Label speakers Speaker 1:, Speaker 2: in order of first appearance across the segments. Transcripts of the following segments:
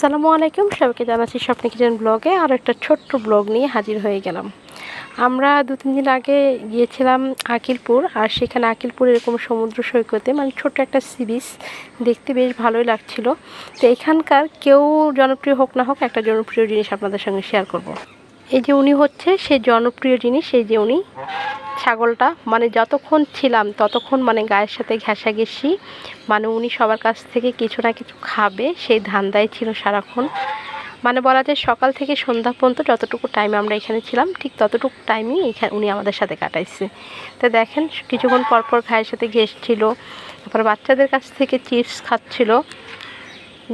Speaker 1: আসসালামু আলাইকুম, সবাইকে জানাচ্ছি স্বপ্নে কিচেন ব্লগে আর একটা ছোট্ট ব্লগ নিয়ে হাজির হয়ে গেলাম আমরা দু, তিন দিন আগে গিয়েছিলাম আকিলপুর আর সেখানে আকিলপুর এরকম সমুদ্র সৈকতে মানে ছোট্ট একটা সি বিচ, দেখতে বেশ ভালোই লাগছিল তো এখানকার কেউ জনপ্রিয় হোক না হোক, একটা জনপ্রিয় জিনিস আপনাদের সঙ্গে শেয়ার করব। এই যে উনি হচ্ছে সেই জনপ্রিয় জিনিস, এই যে উনি ছাগলটা মানে যতক্ষণ ছিলাম ততক্ষণ মানে গায়ের সাথে ঘেঁষা ঘেঁষাঘেঁষি মানে উনি সবার কাছ থেকে কিছু না কিছু খাবে, সেই ধান্দায় ছিল সারাক্ষণ। মানে বলা যায় সকাল থেকে সন্ধ্যা পর্যন্ত যতটুকু টাইম আমরা এখানে ছিলাম, ঠিক ততটুকু টাইমই এখানে উনি আমাদের সাথে কাটাইছে। তো দেখেন, কিছুক্ষণ পরপর ভাইয়ের সাথে ঘেসছিল তারপর বাচ্চাদের কাছ থেকে চিপস খাচ্ছিল,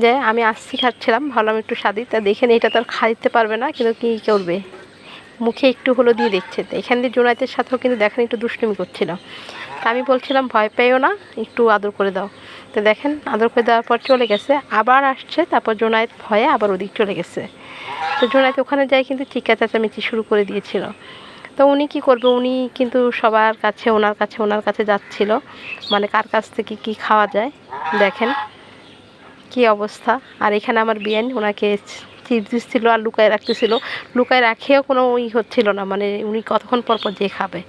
Speaker 1: যে আমি আসছি খাচ্ছিলাম, ভাবলাম একটু স্বাদি তা দেখেন এটা তো আর খাইতে পারবে না, কিন্তু কী করবে? মুখে একটু হলো দিয়ে দেখছে। তো এখান দিয়ে জোনাইতের সাথেও কিন্তু দেখেন একটু দুষ্টুমি করছিল। তা আমি বলছিলাম, ভয় পেয়েও না, একটু আদর করে দাও। তো দেখেন, আদর করে দেওয়ার পর চলে গেছে, আবার আসছে, তারপর জোনায়েত ভয়ে আবার ওদিক চলে গেছে। তো জোনায়েত ওখানে যাই কিন্তু চিকা চেঁচামেচি শুরু করে দিয়েছিল। তো উনি কি করবে? উনি কিন্তু সবার কাছে, ওনার কাছে ওনার কাছে যাচ্ছিল। মানে কার কাছ থেকে কি খাওয়া যায়? দেখেন, কি অবস্থা। আর এখানে আমার বিয়ান, ওনাকে দিচ্ছিল আর লুকায় রাখতেছিল। লুকায় রাখেও কোনো ই হচ্ছিল না মানে উনি কতক্ষণ পর পর যে খাবে।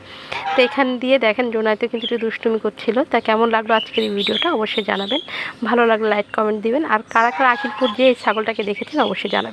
Speaker 1: তো এখান দিয়ে দেখেন জোনায়তো কিন্তু একটু দুষ্টুমি করছিল। তা কেমন লাগল আজকের এই ভিডিওটা অবশ্যই জানাবেন। ভালো লাগলে লাইক কমেন্ট দিবেন। আর কারা কারা আখিরপুর যে ছাগলটাকে দেখেছেন, অবশ্যই জানাবেন।